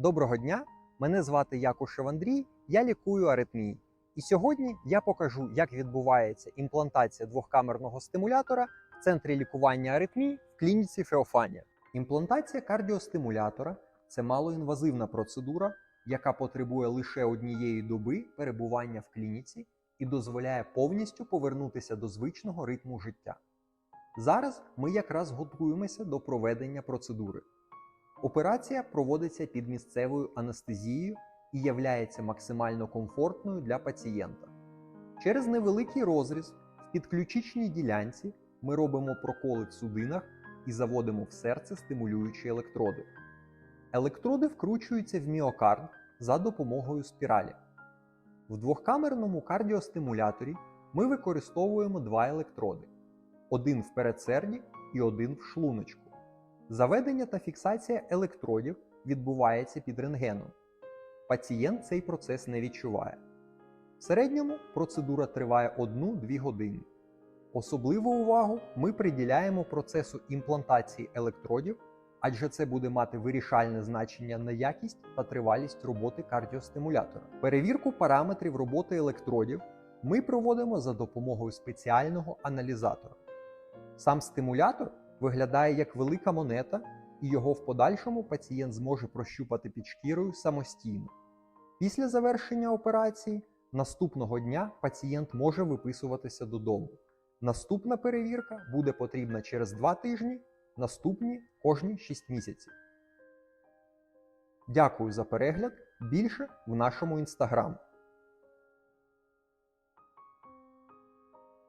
Доброго дня! Мене звати Якушев Андрій, я лікую аритмії. І сьогодні я покажу, як відбувається імплантація двохкамерного стимулятора в центрі лікування аритмій в клініці Феофанія. Імплантація кардіостимулятора це малоінвазивна процедура, яка потребує лише однієї доби перебування в клініці і дозволяє повністю повернутися до звичного ритму життя. Зараз ми якраз готуємося до проведення процедури. Операція проводиться під місцевою анестезією і являється максимально комфортною для пацієнта. Через невеликий розріз в підключичній ділянці ми робимо проколи в судинах і заводимо в серце стимулюючі електроди. Електроди вкручуються в міокард за допомогою спіралі. В двохкамерному кардіостимуляторі ми використовуємо два електроди: один в передсерді і один в шлуночку. Заведення та фіксація електродів відбувається під рентгеном. Пацієнт цей процес не відчуває. В середньому процедура триває 1-2 години. Особливу увагу ми приділяємо процесу імплантації електродів, адже це буде мати вирішальне значення на якість та тривалість роботи кардіостимулятора. Перевірку параметрів роботи електродів ми проводимо за допомогою спеціального аналізатора. Сам стимулятор виглядає як велика монета, і його в подальшому пацієнт зможе прощупати під шкірою самостійно. Після завершення операції наступного дня пацієнт може виписуватися додому. Наступна перевірка буде потрібна через 2 тижні, наступні кожні 6 місяців. Дякую за перегляд. Більше в нашому інстаграм.